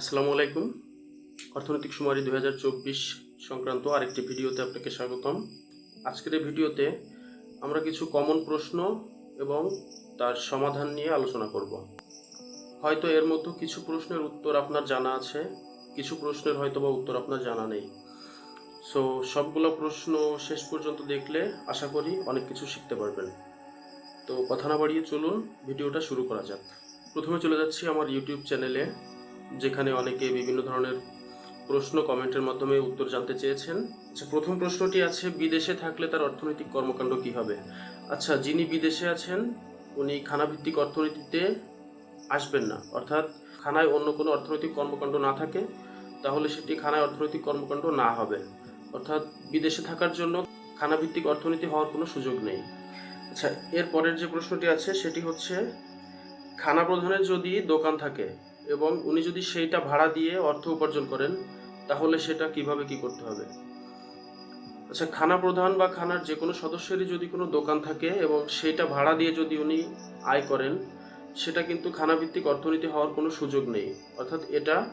আসসালামু আলাইকুম। অর্থনৈতিক সুমারি দু হাজার চব্বিশ সংক্রান্ত আরেকটি ভিডিওতে আপনাকে স্বাগতম। আজকের এই ভিডিওতে আমরা কিছু কমন প্রশ্ন এবং তার সমাধান নিয়ে আলোচনা করব। হয়তো এর মধ্যে কিছু প্রশ্নের উত্তর আপনার জানা আছে, কিছু প্রশ্নের হয়তো বা উত্তর আপনার জানা নেই। সো সবগুলো প্রশ্ন শেষ পর্যন্ত দেখলে আশা করি অনেক কিছু শিখতে পারবেন। তো কথা না বাড়িয়ে চলুন, ভিডিওটা শুরু করা যাক। প্রথমে চলে যাচ্ছি আমার ইউটিউব চ্যানেলে যেখানে অনেকে বিভিন্ন ধরনের প্রশ্ন কমেন্টের মাধ্যমে উত্তর জানতে চেয়েছেন। আচ্ছা প্রথম প্রশ্নটি আছে, বিদেশে থাকলে তার অর্থনৈতিক কর্মকাণ্ড কি হবে? আচ্ছা যিনি বিদেশে আছেন, উনি খানাভিত্তিক অর্থনীতিতে আসবেন না। অর্থাৎ খানায় অন্য কোনো অর্থনৈতিক কর্মকাণ্ড না থাকে, তাহলে সেটি খানায় অর্থনৈতিক কর্মকাণ্ড না হবে। অর্থাৎ বিদেশে থাকার জন্য খানাভিত্তিক অর্থনীতি হওয়ার কোনো সুযোগ নেই। আচ্ছা এর পরের যে প্রশ্নটি আছে, সেটি হচ্ছে খানা প্রধানের যদি দোকান থাকে এবং উনি যদি সেইটা ভাড়া দিয়ে অর্থ উপার্জন করেন, তাহলে সেটা কীভাবে কি করতে হবে? আচ্ছা খানা প্রধান বা খানার যে কোনো সদস্যেরই যদি কোনো দোকান থাকে এবং সেইটা ভাড়া দিয়ে যদি উনি আয় করেন, সেটা কিন্তু খানাভিত্তিক অর্থনীতি হওয়ার কোনো সুযোগ নেই। অর্থাৎ এটা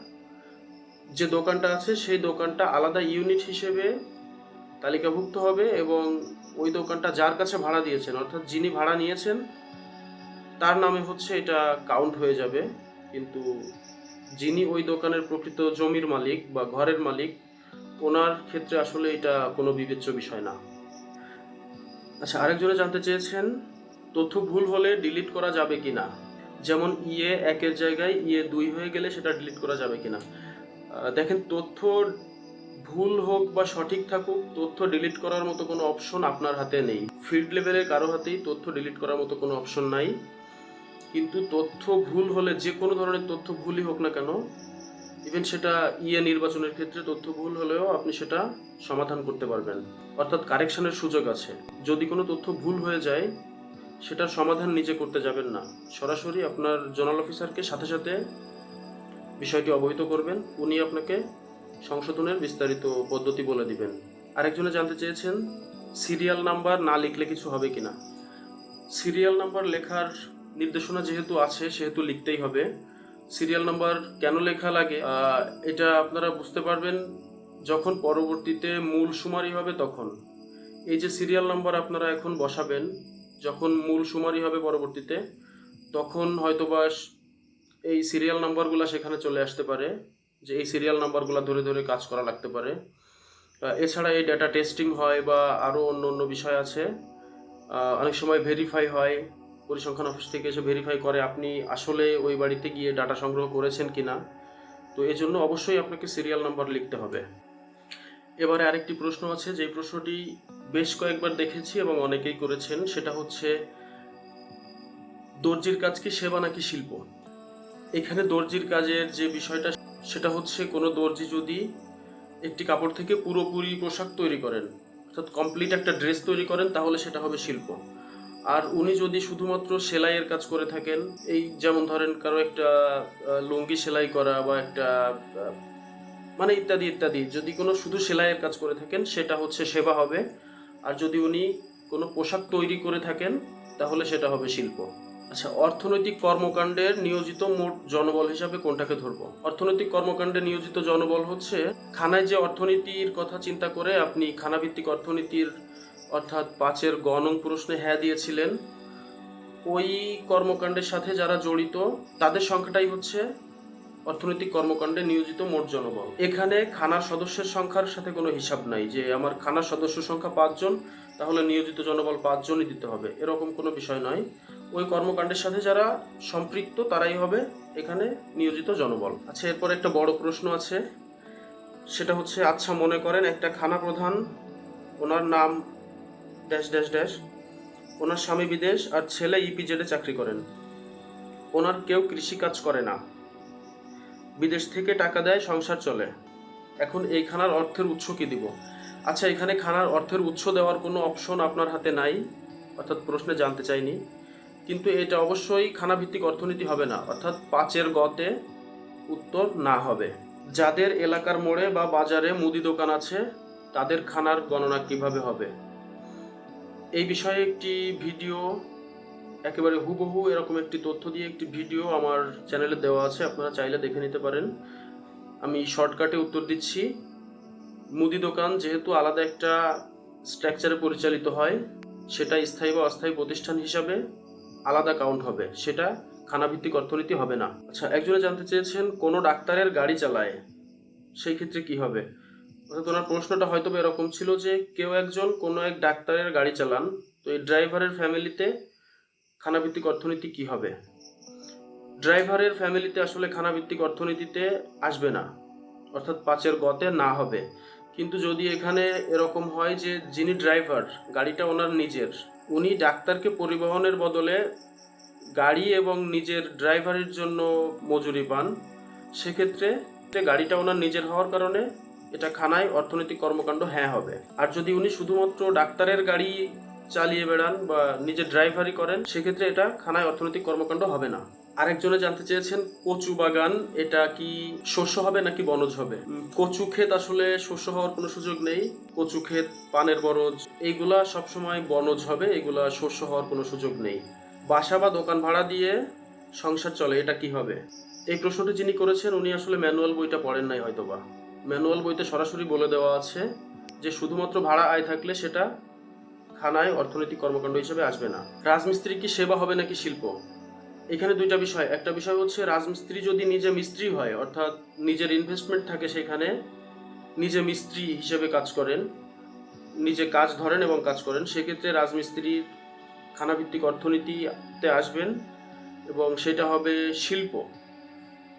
যে দোকানটা আছে, সেই দোকানটা আলাদা ইউনিট হিসেবে তালিকাভুক্ত হবে এবং ওই দোকানটা যার কাছে ভাড়া দিয়েছেন, অর্থাৎ যিনি ভাড়া নিয়েছেন, তার নামে হচ্ছে এটা কাউন্ট হয়ে যাবে। কিন্তু যিনি ওই দোকানের প্রকৃত জমির মালিক বা ঘরের মালিক ওনার ক্ষেত্রে আসলে এটা কোনো বিবেচ্য বিষয় না। আচ্ছা আরেকজনে জানতে চেয়েছেন তথ্য ভুল হলে ডিলিট করা যাবে কি না যেমন ইয়ে একের জায়গায় ইয়ে দুই হয়ে গেলে সেটা ডিলিট করা যাবে কিনা? আহ, দেখেন তথ্য ভুল হোক বা সঠিক থাকুক তথ্য ডিলিট করার মতো কোনো অপশন আপনার হাতে নেই। ফিল্ড লেভেলের কারও হাতেই তথ্য ডিলিট করার মতো কোনো অপশন নাই। কিন্তু তথ্য ভুল হলে, যে কোনো ধরনের তথ্য ভুলই হোক না কেন ইভেন সেটা ইয়ে নির্বাচনের ক্ষেত্রে তথ্য ভুল হলেও আপনি সেটা সমাধান করতে পারবেন। অর্থাৎ কারেকশনের সুযোগ আছে। যদি কোনো তথ্য ভুল হয়ে যায়, সেটার সমাধান নিজে করতে যাবেন না। সরাসরি আপনার জোনাল অফিসারকে সাথে সাথে বিষয়টি অবহিত করবেন। উনি আপনাকে সংশোধনের বিস্তারিত পদ্ধতি বলে দিবেন। আরেকজনে জানতে চেয়েছেন সিরিয়াল নাম্বার না লিখলে কিছু হবে কিনা? সিরিয়াল নাম্বার লেখার নির্দেশনা যেহেতু আছে, সেহেতু লিখতেই হবে। সিরিয়াল নাম্বার কেন লেখা লাগে? এটা আপনারা বুঝতে পারবেন যখন পরবর্তীতে মূল সুমারি হবে তখন। এই যে সিরিয়াল নাম্বার আপনারা এখন বসাবেন, যখন মূল সুমারি হবে পরবর্তীতে, তখন হয়তোবা এই সিরিয়াল নাম্বারগুলো সেখানে চলে আসতে পারে, যে এই সিরিয়াল নাম্বারগুলো ধরে ধরে কাজ করা লাগতে পারে। এছাড়া এই ডাটা টেস্টিং হয় বা আরও অন্য অন্য বিষয় আছে অনেক সময় ভেরিফাই হয় পরিসংখ্যান অফিস থেকে এসে ভেরিফাই করে আপনি আসলে ওই বাড়িতে গিয়ে ডাটা সংগ্রহ করেছেন কিনা। তো এই জন্য অবশ্যই আপনাকে সিরিয়াল নাম্বার লিখতে হবে। এবারে আরেকটি প্রশ্ন আছে যে প্রশ্নটি বেশ কয়েকবার দেখেছি এবং অনেকেই করেছেন, সেটা হচ্ছে, দর্জির কাজ কি সেবা নাকি শিল্প? এখানে দর্জির কাজের যে বিষয়টা, সেটা হচ্ছে কোনো দর্জি যদি একটি কাপড় থেকে পুরোপুরি পোশাক তৈরি করেন, অর্থাৎ কমপ্লিট একটা ড্রেস তৈরি করেন, তাহলে সেটা হবে শিল্প। আর উনি যদি শুধুমাত্র সেলাইয়ের কাজ করে থাকেন, এই যেমন ধরেন কারও একটা লুঙ্গি সেলাই করা বা একটা মানে ইত্যাদি ইত্যাদি, যদি কোনো শুধু সেলাইয়ের কাজ করে থাকেন, সেটা হচ্ছে সেবা হবে। আর যদি উনি কোনো পোশাক তৈরি করে থাকেন, তাহলে সেটা হবে শিল্প। আচ্ছা অর্থনৈতিক কর্মকাণ্ডের নিয়োজিত মোট জনবল হিসাবে কোনটাকে ধরবো? অর্থনৈতিক কর্মকাণ্ডে নিয়োজিত জনবল হচ্ছে, খানায় যে অর্থনীতির কথা চিন্তা করে আপনি খানাভিত্তিক অর্থনীতির অর্থাৎ পাঁচের গণং প্রশ্নে হ্যাঁ দিয়েছিলেন। ওই কর্মকাণ্ডের সাথে যারা জড়িত, তাদের সংখ্যাটাই হচ্ছে অর্থনৈতিক কর্মকাণ্ডে নিয়োজিত মোট জনবল। এখানে খানার সদস্যের সংখ্যার সাথে কোনো হিসাব নাই যে আমার খানার সদস্য সংখ্যা পাঁচজন, তাহলে নিয়োজিত জনবল পাঁচজনই দিতে হবে। এরকম কোনো বিষয় নয়। ওই কর্মকাণ্ডের সাথে যারা সম্পৃক্ত, তারাই হবে এখানে নিয়োজিত জনবল। আচ্ছা এরপর একটা বড় প্রশ্ন আছে। সেটা হচ্ছে আচ্ছা মনে করেন একটা খানা প্রধান, ওনার নাম ড্যাশ ড্যাশ ড্যাশ। ওনার স্বামী বিদেশ আর ছেলে ইপিজেডে চাকরি করেন। ওনার কেউ কৃষিকাজ করে না। বিদেশ থেকে টাকা দেয়, সংসার চলে। এখন এই খানার অর্থের উৎস কি দিব? আচ্ছা এখানে খানার অর্থের উৎস দেওয়ার কোনো অপশন আপনার হাতে নাই, অর্থাৎ প্রশ্নে জানতে চাইনি। কিন্তু এটা অবশ্যই খানাভিত্তিক অর্থনীতি হবে না, অর্থাৎ পাঁচের গতে উত্তর না হবে। যাদের এলাকার মোড়ে বা বাজারে মুদি দোকান আছে, তাদের খানার গণনা কীভাবে হবে? এই বিষয়ে একটি ভিডিও, একেবারে হুবহু এরকম একটি তথ্য দিয়ে একটি ভিডিও আমার চ্যানেলে দেওয়া আছে, আপনারা চাইলে দেখে নিতে পারেন। আমি শর্টকাটে উত্তর দিচ্ছি। মুদি দোকান যেহেতু আলাদা একটা স্ট্রাকচারে পরিচালিত হয়, সেটা স্থায়ী বা অস্থায়ী প্রতিষ্ঠান হিসাবে আলাদা কাউন্ট হবে। সেটা খানাভিত্তিক অর্থনীতি হবে না। আচ্ছা একজনে জানতে চেয়েছেন, কোনো ডাক্তারের গাড়ি চালায়, সেই ক্ষেত্রে কি হবে? ওনার প্রশ্নটা হয়তো এরকম ছিল যে কেউ একজন কোনো এক ডাক্তারের গাড়ি চালান, তো এই ড্রাইভারের ফ্যামিলিতে খানাভিত্তিক অর্থনীতি কি হবে? ড্রাইভারের ফ্যামিলিতে আসলে খানাভিত্তিক অর্থনীতিতে আসবে না, অর্থাৎ পাঁচের গতে না হবে। কিন্তু যদি এখানে এরকম হয় যে যিনি ড্রাইভার, গাড়িটা ওনার নিজের, উনি ডাক্তারকে পরিবহনের বদলে গাড়ি এবং নিজের ড্রাইভারের জন্য মজুরি পান, সেক্ষেত্রে গাড়িটা ওনার নিজের হওয়ার কারণে এটা খানায় অর্থনৈতিক কর্মকাণ্ড হ্যাঁ হবে। আর যদি উনি শুধুমাত্র ডাক্তারের গাড়ি চালিয়ে বেড়ান বা নিজের ড্রাইভারি করেন, সেক্ষেত্রে এটা খানায় অর্থনৈতিক কর্মকাণ্ড হবে না। আরেকজনে জানতে চেয়েছেন, কচু বাগান, এটা কি শস্য হবে নাকি বনজ হবে? কচু ক্ষেত আসলে শস্য হওয়ার কোনো সুযোগ নেই। কচু ক্ষেত, পানের বরজ, এইগুলা সবসময় বনজ হবে, এগুলা শস্য হওয়ার কোনো সুযোগ নেই। বাসা বা দোকান ভাড়া দিয়ে সংসার চলে, এটা কি হবে? এই প্রশ্নটি যিনি করেছেন, উনি আসলে ম্যানুয়াল বইটা পড়েন নাই হয়তোবা। ম্যানুয়াল বইতে সরাসরি বলে দেওয়া আছে যে শুধুমাত্র ভাড়া আয় থাকলে সেটা খানায় অর্থনৈতিক কর্মকাণ্ড হিসেবে আসবে না। রাজমিস্ত্রি কি সেবা হবে নাকি শিল্প? এখানে দুইটা বিষয়। একটা বিষয় হচ্ছে, রাজমিস্ত্রি যদি নিজে মিস্ত্রি হয়, অর্থাৎ নিজের ইনভেস্টমেন্ট থাকে সেখানে, নিজে মিস্ত্রি হিসেবে কাজ করেন, নিজে কাজ ধরেন এবং কাজ করেন, সেক্ষেত্রে রাজমিস্ত্রির খানাভিত্তিক অর্থনীতিতে আসবেন এবং সেটা হবে শিল্প।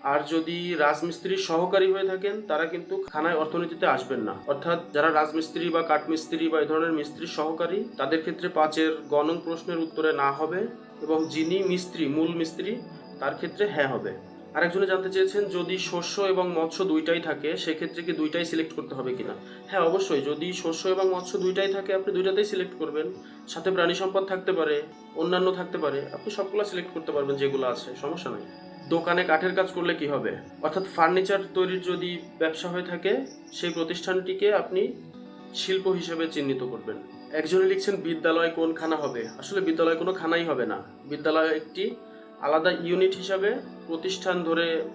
আর যদি রাজমিস্ত্রির সহকারী হয়ে থাকেন, তারা কিন্তু খানায় অর্থনীতিতে আসবেন না। অর্থাৎ যারা রাজমিস্ত্রি বা কাঠমিস্ত্রি বা এই ধরনের মিস্ত্রির সহকারী, তাদের ক্ষেত্রে পাঁচের গণন প্রশ্নের উত্তরে না হবে এবং যিনি মিস্ত্রি, মূল মিস্ত্রি, তার ক্ষেত্রে হ্যাঁ হবে। আরেকজনে জানতে চেয়েছেন, যদি শস্য এবং মৎস্য দুইটাই থাকে, সেক্ষেত্রে কি দুইটাই সিলেক্ট করতে হবে কিনা? হ্যাঁ অবশ্যই। যদি শস্য এবং মৎস্য দুইটাই থাকে, আপনি দুইটাতেই সিলেক্ট করবেন। সাথে প্রাণী সম্পদ থাকতে পারে, অন্যান্য থাকতে পারে, আপনি সবগুলো সিলেক্ট করতে পারবেন যেগুলো আছে, সমস্যা নেই। দোকানে কাঠের কাজ করলে কি হবে? অর্থাৎ ফার্নিচার তৈরির যদি ব্যবসা হয়ে থাকে, সেই প্রতিষ্ঠানটিকে আপনি শিল্প হিসেবে চিহ্নিত করবেন। একজনে লিখছেন, বিদ্যালয় কোন খানা হবে? আসলে বিদ্যালয় কোনো খানাই হবে না। বিদ্যালয় একটি আলাদা ইউনিট হিসাবে প্রতিষ্ঠান ধরে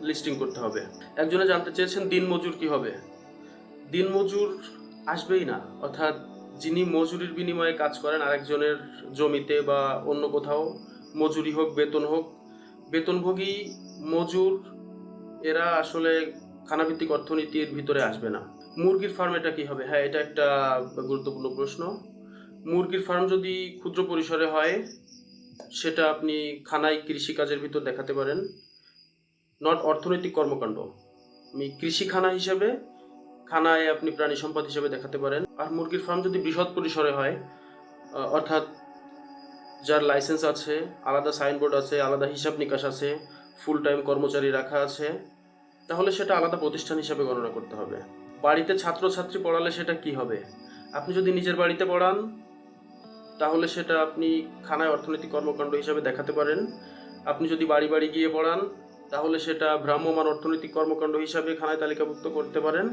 লিস্টিং করতে হবে। একজনে জানতে চেয়েছেন, দিনমজুর কি হবে? দিনমজুর আসবেই না। অর্থাৎ যিনি মজুরির বিনিময়ে কাজ করেন, আরেকজনের জমিতে বা অন্য কোথাও মজুরি হোক, বেতন হোক বেতনভোগী, মজুর, এরা আসলে খানাভিত্তিক অর্থনীতির ভিতরে আসবে না। মুরগির ফার্ম এটা কি হবে? হ্যাঁ এটা একটা গুরুত্বপূর্ণ প্রশ্ন। মুরগির ফার্ম যদি ক্ষুদ্র পরিসরে হয়, সেটা আপনি খানায় কৃষিকাজের ভিতর দেখাতে পারেন। নট অর্থনৈতিক কর্মকাণ্ড। আমি কৃষি খানা হিসেবে, খানায় আপনি প্রাণী সম্পদ হিসেবে দেখাতে পারেন। আর মুরগির ফার্ম যদি বৃহৎ পরিসরে হয় অর্থাৎ যার লাইসেন্স আছে, আলাদা সাইনবোর্ড আছে, আলাদা হিসাব নিকাশ আছে ফুল টাইম কর্মচারী রাখা আছে, তাহলে সেটা আলাদা প্রতিষ্ঠান হিসাবে গণনা করতে হবে। বাড়িতে ছাত্রছাত্রী পড়ালে সেটা কি হবে? আপনি যদি নিজের বাড়িতে পড়ান, তাহলে সেটা আপনি খানায় অর্থনৈতিক কর্মকাণ্ড হিসাবে দেখাতে পারেন। আপনি যদি বাড়ি বাড়ি গিয়ে পড়ান, তাহলে সেটা ভ্রাম্যমান অর্থনৈতিক কর্মকাণ্ড হিসাবে খানায় তালিকাভুক্ত করতে পারেন।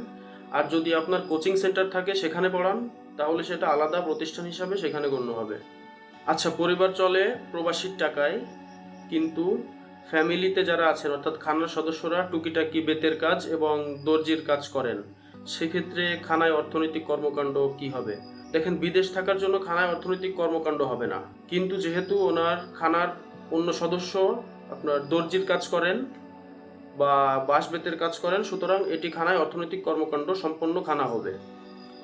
আর যদি আপনার কোচিং সেন্টার থাকে সেখানে পড়ান, তাহলে সেটা আলাদা প্রতিষ্ঠান হিসাবে সেখানে গণ্য হবে। আচ্ছা পরিবার চলে প্রবাসীর টাকায়, কিন্তু ফ্যামিলিতে যারা আছেন, অর্থাৎ খানার সদস্যরা টুকিটাকি বেতের কাজ এবং দর্জির কাজ করেন, সেক্ষেত্রে খানায় অর্থনৈতিক কর্মকাণ্ড কি হবে? দেখেন, বিদেশ থাকার জন্য খানায় অর্থনৈতিক কর্মকাণ্ড হবে না। কিন্তু যেহেতু ওনার খানার অন্য সদস্য আপনার দর্জির কাজ করেন বা বাঁশ বেতের কাজ করেন, সুতরাং এটি খানায় অর্থনৈতিক কর্মকাণ্ড সম্পন্ন খানা হবে।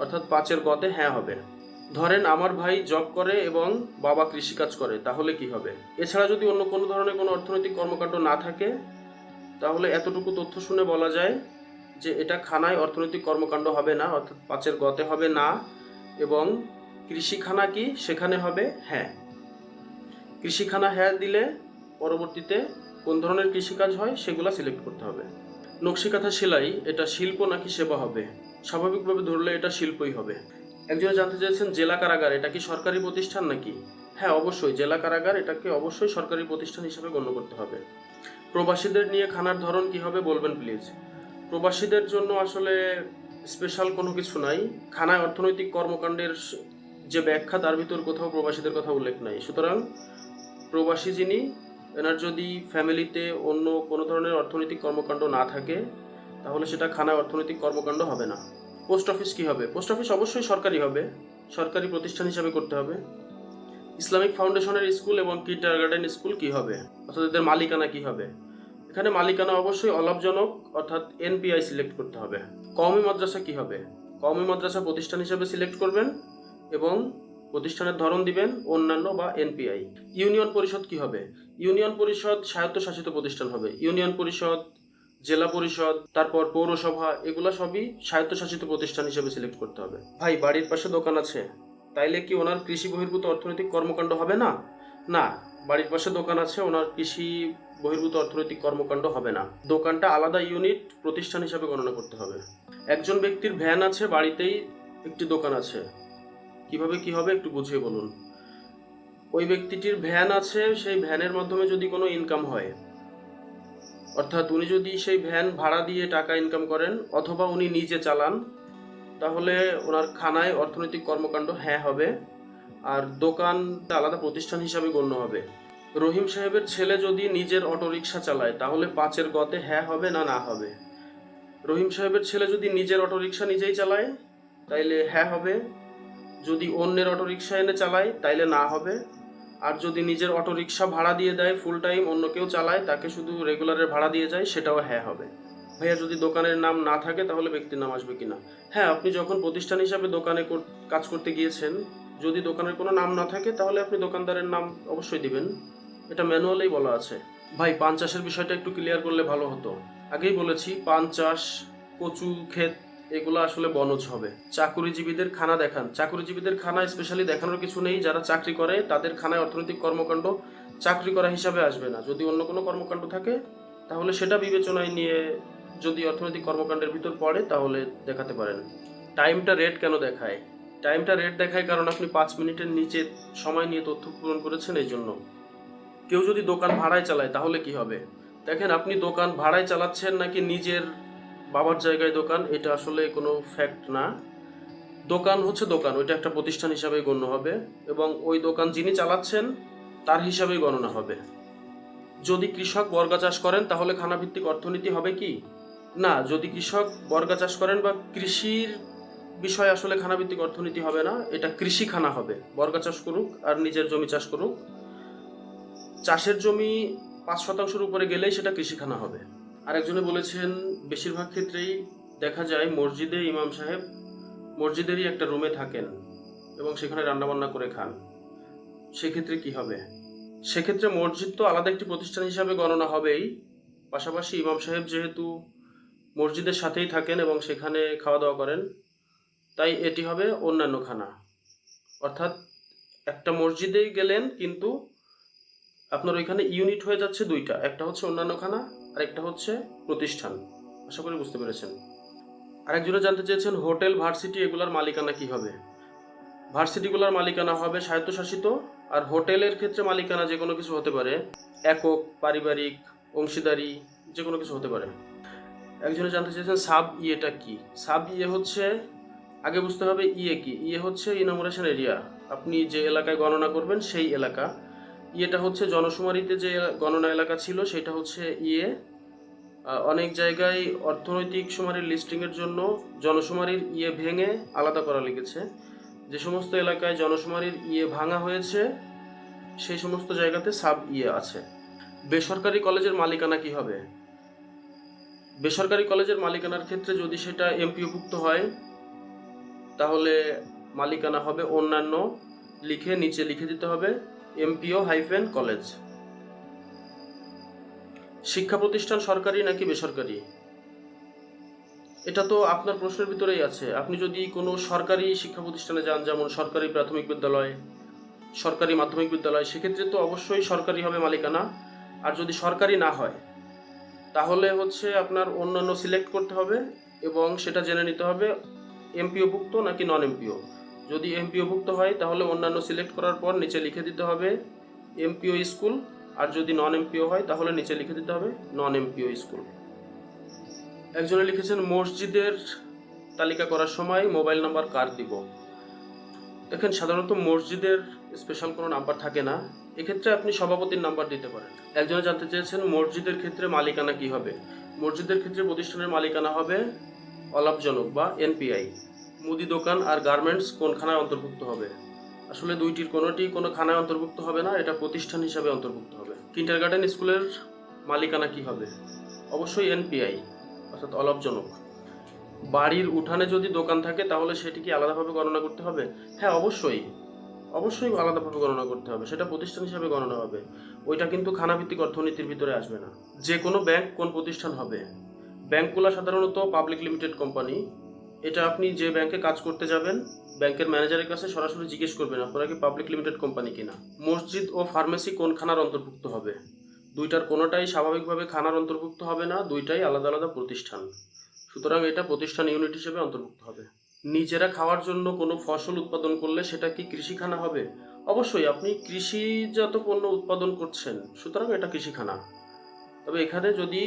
অর্থাৎ পাঁচের গতে হ্যাঁ হবে। ধরেন আমার ভাই জব করে এবং বাবা কৃষিকাজ করে, তাহলে কি হবে? এছাড়া যদি অন্য কোনো ধরনের কোনো অর্থনৈতিক কর্মকাণ্ড না থাকে, তাহলে এতটুকু তথ্য শুনে বলা যায় যে এটা খানায় অর্থনৈতিক কর্মকাণ্ড হবে না, অর্থাৎ পাঁচের গতে হবে না এবং কৃষিখানা কি সেখানে হবে? হ্যাঁ। কৃষিখানা হ্যাঁ দিলে পরবর্তীতে কোন ধরনের কৃষিকাজ হয় সেগুলো সিলেক্ট করতে হবে। নকশিকাঁথা সেলাই এটা শিল্প নাকি সেবা হবে? স্বাভাবিকভাবে ধরলে এটা শিল্পই হবে। একজনে জানতে চাইছেন, জেলা কারাগার, এটা কি সরকারি প্রতিষ্ঠান নাকি? হ্যাঁ অবশ্যই, জেলা কারাগার এটাকে অবশ্যই সরকারি প্রতিষ্ঠান হিসেবে গণ্য করতে হবে। প্রবাসীদের নিয়ে খানার ধরন কি হবে বলবেন প্লিজ প্রবাসীদের জন্য আসলে স্পেশাল কোনো কিছু নাই। খানায় অর্থনৈতিক কর্মকাণ্ডের যে ব্যাখ্যা, তার ভিতর কোথাও প্রবাসীদের কথা উল্লেখ নাই। সুতরাং প্রবাসী যিনি, এনার যদি ফ্যামিলিতে অন্য কোনো ধরনের অর্থনৈতিক কর্মকাণ্ড না থাকে, তাহলে সেটা খানায় অর্থনৈতিক কর্মকাণ্ড হবে না। পোস্ট অফিস কি হবে? পোস্ট অফিস অবশ্যই সরকারি হবে। সরকারি প্রতিষ্ঠান হিসাবে করতে হবে। ইসলামিক ফাউন্ডেশনের স্কুল এবং কিন্ডার গার্ডেন স্কুল কী হবে? অর্থাৎ এদের মালিকানা কী হবে? এখানে মালিকানা অবশ্যই অলাভজনক, অর্থাৎ এনপিআই সিলেক্ট করতে হবে। কওমি মাদ্রাসা কী হবে? কওমি মাদ্রাসা প্রতিষ্ঠান হিসেবে সিলেক্ট করবেন এবং প্রতিষ্ঠানের ধরন দিবেন অন্যান্য বা এনপিআই। ইউনিয়ন পরিষদ কি হবে? ইউনিয়ন পরিষদ স্বায়ত্তশাসিত প্রতিষ্ঠান হবে। ইউনিয়ন পরিষদ জেলা পরিষদ, তারপর পৌরসভা, এগুলো সবই স্বায়ত্তশাসিত প্রতিষ্ঠান হিসেবে সিলেক্ট করতে হবে। ভাই, বাড়ির পাশে দোকান আছে। তাইলে কি ওনার কৃষি বহির্ভূত অর্থনৈতিক কর্মকাণ্ড হবে না? না, বাড়ির পাশে দোকান আছে, ওনার কৃষি বহির্ভূত অর্থনৈতিক কর্মকাণ্ড হবে না। দোকানটা আলাদা ইউনিট প্রতিষ্ঠান হিসাবে গণনা করতে হবে। একজন ব্যক্তির ভ্যান আছে, বাড়িতেই একটি দোকান আছে। কীভাবে কি হবে একটু বুঝিয়ে বলুন। ওই ব্যক্তিটির ভ্যান আছে, সেই ভ্যানের মাধ্যমে যদি কোনো ইনকাম হয় অর্থাৎ উনি যদি সেই ভ্যান ভাড়া দিয়ে টাকা ইনকাম করেন অথবা উনি নিজে চালান, তাহলে ওনার খানায় অর্থনৈতিক কর্মকাণ্ড হ্যাঁ হবে। আর দোকানটা আলাদা প্রতিষ্ঠান হিসাবে গণ্য হবে। রহিম সাহেবের ছেলে যদি নিজের অটোরিকশা চালায়, তাহলে পাঁচের গতে হ্যাঁ হবে না না হবে? রহিম সাহেবের ছেলে যদি নিজের অটোরিকশা নিজেই চালায়, তাইলে হ্যাঁ হবে। যদি অন্যের অটোরিকশা এনে চালায়, তাইলে না হবে। আর যদি নিজের অটোরিকশা ভাড়া দিয়ে দেয় ফুল টাইম অন্য কেউ চালায়, তাকে শুধু রেগুলারের ভাড়া দিয়ে যায়, সেটাও হ্যাঁ হবে। ভাইয়া, যদি দোকানের নাম না থাকে, তাহলে ব্যক্তির নাম আসবে কিনা? হ্যাঁ আপনি যখন প্রতিষ্ঠান হিসাবে দোকানে কাজ করতে গিয়েছেন, যদি দোকানের কোনো নাম না থাকে, তাহলে আপনি দোকানদারের নাম অবশ্যই দিবেন। এটা ম্যানুয়ালেই বলা আছে। ভাই, পান চাষের বিষয়টা একটু ক্লিয়ার করলে ভালো হতো। আগেই বলেছি, পান চাষ, কচু, ক্ষেত এগুলো আসলে বনজ হবে। চাকুরিজীবীদের খানা দেখান। চাকুরিজীবীদের খানা স্পেশালি দেখানোর কিছু নেই। যারা চাকরি করে, তাদের খানায় অর্থনৈতিক কর্মকাণ্ড চাকরি করা হিসাবে আসবে না। যদি অন্য কোনো কর্মকাণ্ড থাকে, তাহলে সেটা বিবেচনায় নিয়ে যদি অর্থনৈতিক কর্মকাণ্ডের ভিতর পড়ে, তাহলে দেখাতে পারেন। টাইমটা রেট কেন দেখায়? টাইমটা রেট দেখায় কারণ আপনি পাঁচ মিনিটের নিচে সময় নিয়ে তথ্য পূরণ করেছেন এই জন্য। কেউ যদি দোকান ভাড়ায় চালায়, তাহলে কি হবে? দেখেন, আপনি দোকান ভাড়ায় চালাচ্ছেন নাকি নিজের বাবার জায়গায় দোকান, এটা আসলে কোনো ফ্যাক্ট না। দোকান হচ্ছে দোকান, ওইটা একটা প্রতিষ্ঠান হিসাবে গণ্য হবে এবং ওই দোকান যিনি চালাচ্ছেন, তার হিসাবেই গণনা হবে। যদি কৃষক বর্গা চাষ করেন, তাহলে খানাভিত্তিক অর্থনীতি হবে কি? না, যদি কৃষক বর্গা চাষ করেন বা কৃষির বিষয় আসলে খানাভিত্তিক অর্থনীতি হবে না, এটা কৃষি খানা হবে। বর্গা চাষ করুক আর নিজের জমি চাষ করুক। চাষের জমি পাঁচ শতাংশের উপরে গেলেই সেটা কৃষিখানা হবে। আরেকজনে বলেছেন, বেশিরভাগ ক্ষেত্রেই দেখা যায় মসজিদে ইমাম সাহেব মসজিদেরই একটা রুমে থাকেন এবং সেখানে রান্নাবান্না করে খান। সেক্ষেত্রে কি হবে? সেক্ষেত্রে মসজিদ তো আলাদা একটি প্রতিষ্ঠান হিসাবে গণনা হবেই। পাশাপাশি ইমাম সাহেব যেহেতু মসজিদের সাথেই থাকেন এবং সেখানে খাওয়া দাওয়া করেন, তাই এটি হবে অন্যান্য খানা। অর্থাৎ একটা মসজিদেই গেলেন কিন্তু আপনার ওইখানে ইউনিট হয়ে যাচ্ছে দুইটা, একটা হচ্ছে অন্যান্য খানা আর একটা হচ্ছে প্রতিষ্ঠান। আশা করি বুঝতে পেরেছেন। আরেকজনে জানতে চেয়েছেন, হোটেল, ভার্সিটি, এগুলার মালিকানা কি হবে? ভার্সিটিগুলোর মালিকানা হবে স্বায়ত্তশাসিত, আর হোটেলের ক্ষেত্রে মালিকানা যে কোনো কিছু হতে পারে, একক, পারিবারিক, অংশীদারি, যে কোনো কিছু হতে পারে। একজনে জানতে চেয়েছেন, সাব ইয়েটা কি? সাব ইয়ে হচ্ছে, আগে বুঝতে হবে ইয়ে কি? ইয়ে হচ্ছে ইনমোরেশন এরিয়া। আপনি যে এলাকায় গণনা করবেন, সেই এলাকা। ইয়েটা হচ্ছে জনশুমারিতে যে গণনা এলাকা ছিল, সেটা হচ্ছে ইয়ে অনেক জায়গায় অর্থনৈতিক শুমারির লিস্টিংয়ের জন্য জনশুমারির ইয়ে ভেঙে আলাদা করা লেগেছে। যে সমস্ত এলাকায় জনশুমারির ইয়ে ভাঙা হয়েছে, সেই সমস্ত জায়গাতে সাব ইয়ে আছে। বেসরকারি কলেজের মালিকানা কি হবে? বেসরকারি কলেজের মালিকানার ক্ষেত্রে যদি সেটা এমপিওভুক্ত হয়, তাহলে মালিকানা হবে অন্যান্য, লিখে নিচে লিখে দিতে হবে। MPO hyphen college. শিক্ষা প্রতিষ্ঠান সরকারি নাকি বেসরকারি? এটা তো আপনার প্রশ্নের ভিতরেই আছে। আপনি যদি কোনো সরকারি শিক্ষা প্রতিষ্ঠানে যান, যেমন সরকারি প্রাথমিক বিদ্যালয়, সরকারি মাধ্যমিক বিদ্যালয়, সেক্ষেত্রে তো অবশ্যই সরকারি হবে মালিকানা। আর যদি সরকারি না হয়, তাহলে হচ্ছে আপনার অন্যান্য সিলেক্ট করতে হবে এবং সেটা জেনে নিতে হবে, এমপিওভুক্ত নাকি নন এমপিও যদি এমপিওভুক্ত হয়, তাহলে অন্যান্য সিলেক্ট করার পর নিচে লিখে দিতে হবে এমপিও স্কুল, আর যদি নন এমপিও হয়, তাহলে নিচে লিখে দিতে হবে নন এমপিও স্কুল। একজনে লিখেছেন, মসজিদের তালিকা করার সময় মোবাইল নাম্বার কার দিব? দেখেন, সাধারণত মসজিদের স্পেশাল কোনো নাম্বার থাকে না। এক্ষেত্রে আপনি সভাপতির নাম্বার দিতে পারেন। একজনে জানতে চেয়েছেন, মসজিদের ক্ষেত্রে মালিকানা কি হবে? মসজিদের ক্ষেত্রে প্রতিষ্ঠানের মালিকানা হবে অলাভজনক বা এনপিআই মুদি দোকান আর গার্মেন্টস কোন খানায় অন্তর্ভুক্ত হবে? আসলে দুইটির কোনোটি কোনো খানায় অন্তর্ভুক্ত হবে না, এটা প্রতিষ্ঠান হিসাবে অন্তর্ভুক্ত হবে। কিন্টার গার্ডেন স্কুলের মালিকানা কি হবে? অবশ্যই এনপিআই, অর্থাৎ অলাভজনক বাড়ির উঠানে যদি দোকান থাকে, তাহলে সেটি কি আলাদাভাবে গণনা করতে হবে? হ্যাঁ অবশ্যই। অবশ্যই আলাদাভাবে গণনা করতে হবে, সেটা প্রতিষ্ঠান হিসাবে গণনা হবে। ওইটা কিন্তু খানাভিত্তিক অর্থনীতির ভিতরে আসবে না। যে কোনো ব্যাংক কোন প্রতিষ্ঠান হবে? ব্যাংকগুলো সাধারণত পাবলিক লিমিটেড কোম্পানি এটা আপনি যে ব্যাংকে কাজ করতে যাবেন ব্যাংকের ম্যানেজারের কাছে সরাসরি জিজ্ঞেস করবেন, আপনারা কি পাবলিক লিমিটেড কোম্পানি কিনা? মসজিদ ও ফার্মেসি কোন খানার অন্তর্ভুক্ত হবে? দুইটার কোনোটাই স্বাভাবিকভাবে খানার অন্তর্ভুক্ত হবে না, দুইটাই আলাদা আলাদা প্রতিষ্ঠান। সুতরাং এটা প্রতিষ্ঠান ইউনিট হিসেবে অন্তর্ভুক্ত হবে। নিজেরা খাওয়ার জন্য কোনো ফসল উৎপাদন করলে সেটা কি কৃষিখানা হবে? অবশ্যই, আপনি কৃষিজাত পণ্য উৎপাদন করছেন, সুতরাং এটা কৃষিখানা। তবে এখানে যদি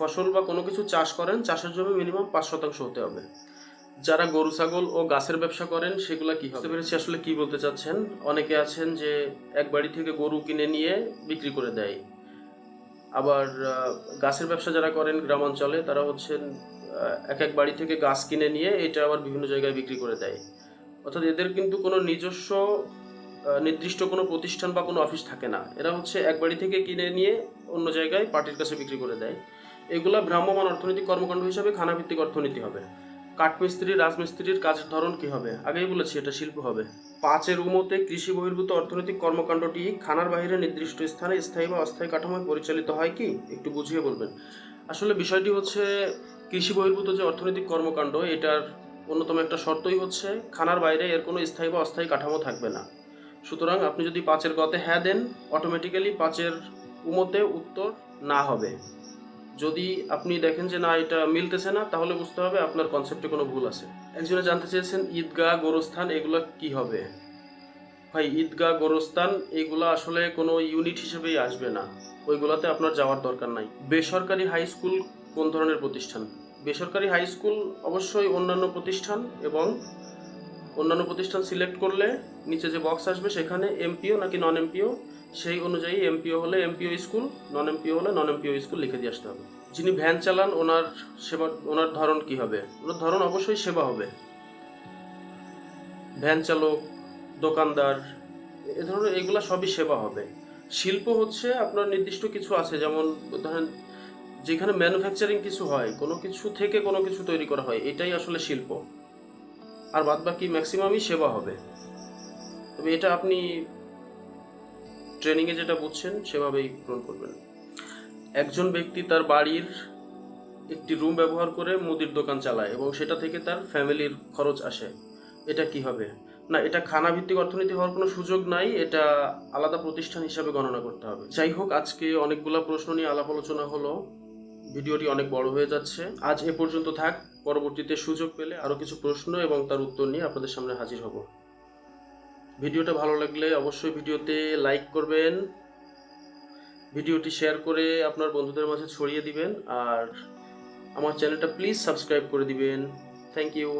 ফসল বা কোনো কিছু চাষ করেন, চাষের জমি মিনিমাম পাঁচ শতাংশ হতে হবে। যারা গরু, ছাগল ও গাছের ব্যবসা করেন, সেগুলা কি বুঝতে পেরেছি আসলে কি বলতে চাচ্ছেন। অনেকে আছেন যে এক বাড়ি থেকে গরু কিনে নিয়ে বিক্রি করে দেয়। আবার গাছের ব্যবসা যারা করেন গ্রামাঞ্চলে, তারা হচ্ছেন এক এক বাড়ি থেকে গাছ কিনে নিয়ে এটা আবার বিভিন্ন জায়গায় বিক্রি করে দেয়। অর্থাৎ এদের কিন্তু কোনো নিজস্ব নির্দিষ্ট কোনো প্রতিষ্ঠান বা কোনো অফিস থাকে না। এরা হচ্ছে এক বাড়ি থেকে কিনে নিয়ে অন্য জায়গায় পার্টির কাছে বিক্রি করে দেয়। এগুলা ভ্রাম্যমান অর্থনৈতিক কর্মকাণ্ড হিসাবে খানাভিত্তিক অর্থনীতি হবে। কাঠমিস্ত্রি, রাজমিস্ত্রির কাজের ধরন কি হবে? আগেই বলেছি, এটা শিল্প হবে। পাঁচের উমতে কৃষি বহির্ভূত অর্থনৈতিক কর্মকাণ্ডটি খানার বাইরে নির্দিষ্ট স্থানে স্থায়ী বা অস্থায়ী কাঠামোয় পরিচালিত হয় কি? একটু বুঝিয়ে বলবেন। আসলে বিষয়টি হচ্ছে, কৃষি বহির্ভূত যে অর্থনৈতিক কর্মকাণ্ড, এটার অন্যতম একটা শর্তই হচ্ছে, খানার বাইরে এর কোনো স্থায়ী বা অস্থায়ী কাঠামো থাকবে না। সুতরাং আপনি যদি পাঁচের গতে হ্যাঁ দেন অটোমেটিক্যালি পাঁচের উমতে উত্তর না হবে। যদি আপনি দেখেন যে না, এটা মিলতেছে না, তাহলে বুঝতে হবে আপনার কনসেপ্টে কোনো ভুল আছে। একজনে জানতে চেয়েছেন, ঈদগাহ গোরস্থান, এগুলো কি হবে? ভাই, ঈদগাহ গোরস্থান, এগুলো আসলে কোনো ইউনিট হিসেবেই আসবে না। ওইগুলোতে আপনার যাওয়ার দরকার নাই। বেসরকারি হাই স্কুল কোন ধরনের প্রতিষ্ঠান? বেসরকারি হাই স্কুল অবশ্যই অন্যান্য প্রতিষ্ঠান এবং অন্যান্য প্রতিষ্ঠান সিলেক্ট করলে নিচে যে বক্স আসবে সেখানে এমপিও নাকি নন এমপিও সেই অনুযায়ী এমপিও হলে এমপিও স্কুল নন এমপিও হলে নন এমপিও স্কুল লিখে দিয়ে আসতে হবে। যিনি ভ্যান চালান, ওনার সেবা, ওনার ধরন কি হবে? ওনার ধরন অবশ্যই সেবা হবে। ভ্যান চালক, দোকানদার, এ ধরনের এগুলা সবই সেবা হবে। শিল্প হচ্ছে আপনার নির্দিষ্ট কিছু আছে, যেমন ধরেন যেখানে ম্যানুফ্যাকচারিং কিছু হয়, কোনো কিছু থেকে কোনো কিছু তৈরি করা হয়, এটাই আসলে শিল্প। আর বাদ বাকি ম্যাক্সিমামই সেবা হবে। তবে এটা আপনি ট্রেনিংয়ে যেটা বুঝছেন, সেভাবেই পূরণ করবেন। একজন ব্যক্তি তার বাড়ির একটি রুম ব্যবহার করে মুদির দোকান চালায় এবং সেটা থেকে তার ফ্যামিলির খরচ আসে। এটা কি হবে? না, এটা খানা ভিত্তিক অর্থনীতি হওয়ার কোনো সুযোগ নাই, এটা আলাদা প্রতিষ্ঠান হিসাবে গণনা করতে হবে। যাই হোক, আজকে অনেকগুলা প্রশ্ন নিয়ে আলাপ আলোচনা হলো। ভিডিওটি অনেক বড় হয়ে যাচ্ছে। আজ এ পর্যন্ত থাক, পরবর্তীতে সুযোগ পেলে আরও কিছু প্রশ্ন এবং তার উত্তর নিয়ে আপনাদের সামনে হাজির হব। ভিডিওটা ভালো লাগলে অবশ্যই ভিডিওতে লাইক করবেন ভিডিওটি শেয়ার করে আপনার বন্ধুদের মাঝে ছড়িয়ে দিবেন আর আমার চ্যানেলটা প্লিজ সাবস্ক্রাইব করে দিবেন। Thank you.